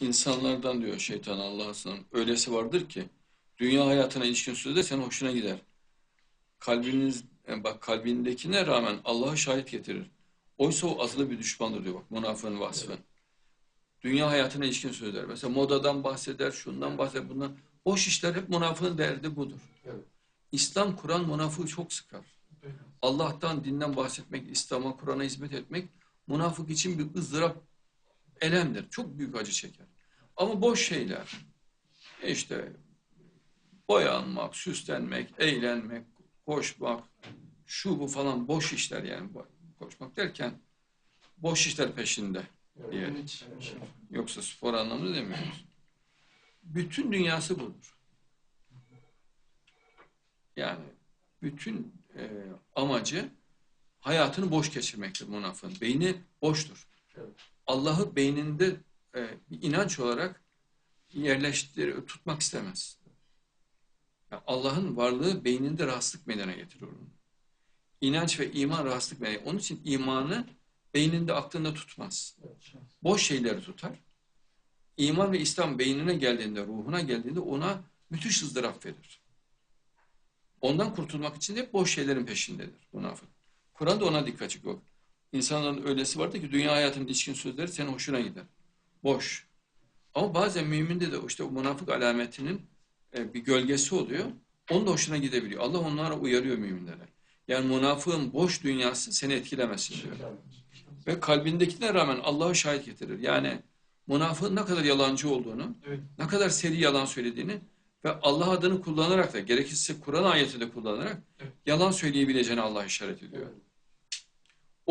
insanlardan diyor şeytan Allah'a sığınırım. Öylesi vardır ki dünya hayatına ilişkin sözde senin hoşuna gider. Kalbiniz e, bak kalbindekine rağmen Allah'a şahit getirir. Oysa o azılı bir düşmandır diyor bak münafığın vasfı. Dünya hayatına ilişkin sözler. Mesela modadan bahseder, şundan bahseder, bundan. Boş işler hep münafığın derdi budur. Evet. İslam, Kur'an münafığı çok sıkar. Allah'tan, dinden bahsetmek, İslam'a, Kur'an'a hizmet etmek münafık için bir ızdırap, elemdir. Çok büyük acı çeker. Ama boş şeyler, işte boyanmak, süslenmek, eğlenmek, koşmak, şu bu falan boş işler yani. Koşmak derken boş işler peşinde diye. Yoksa spor anlamında demiyoruz. Bütün dünyası budur. Yani bütün e, amacı hayatını boş geçirmektir münafığın. Beyni boştur. Evet. Allah'ı beyninde e, bir inanç olarak yerleştir, tutmak istemez. Yani Allah'ın varlığı beyninde rahatsızlık meydana getirir onun. İnanç ve iman rahatsızlık meydana Onun için imanı beyninde aklında tutmaz. Boş şeyleri tutar. İman ve İslam beynine geldiğinde, ruhuna geldiğinde ona müthiş ızdırap verir. Ondan kurtulmak için de boş şeylerin peşindedir münafık. Kur'an da ona dikkat çekiyor. İnsanların öylesi vardı ki dünya hayatının ilişkin sözleri senin hoşuna gider. Boş. Ama bazen müminde de işte o münafık alametinin e, bir gölgesi oluyor. Onun da hoşuna gidebiliyor. Allah onlara uyarıyor müminlere. Yani münafığın boş dünyası seni etkilemesin diyor. Ve kalbindekine rağmen Allah'a şahit getirir. Yani münafığın ne kadar yalancı olduğunu, Evet. ne kadar seri yalan söylediğini ve Allah adını kullanarak da gerekirse Kur'an ayeti de kullanarak Evet. yalan söyleyebileceğini Allah işaret ediyor.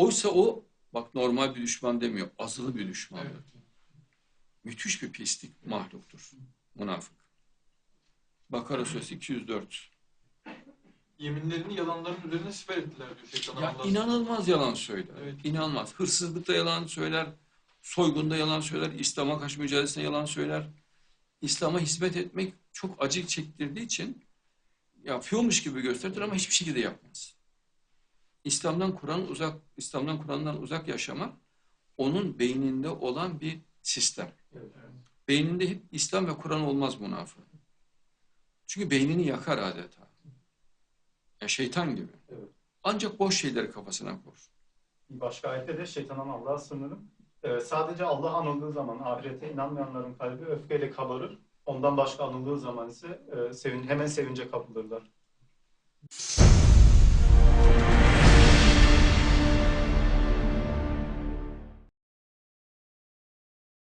Oysa o bak normal bir düşman demiyor, azılı bir düşmandır. Evet. Müthiş bir pislik mahluktur münafık. Bakara suresi 204. Yeminlerini yalanların üzerine siper ettiler diyor şeytan. Ya inanılmaz yalan söyler. Evet. İnanılmaz. Hırsızlıkta yalan söyler, soygunda yalan söyler, İslam'a karşı mücadelesinde yalan söyler. İslam'a hizmet etmek çok acı çektirdiği için yapıyormuş gibi gösterir ama hiçbir şekilde yapmaz. İslam'dan Kur'an uzak, İslam'dan Kur'an'dan uzak yaşamak onun beyninde olan bir sistem. Evet. Beyninde hep İslam ve Kur'an olmaz münafık. Çünkü beynini yakar adeta. Ya şeytan gibi. Evet. Ancak boş şeyleri kafasına koyar. Bir başka ayette de şeytandan Allah'a sığınırım. Ee, sadece Allah anıldığı zaman ahirete inanmayanların kalbi öfkeyle kabarır. Ondan başka anıldığı zaman ise e, sevin, hemen sevince kapılırlar.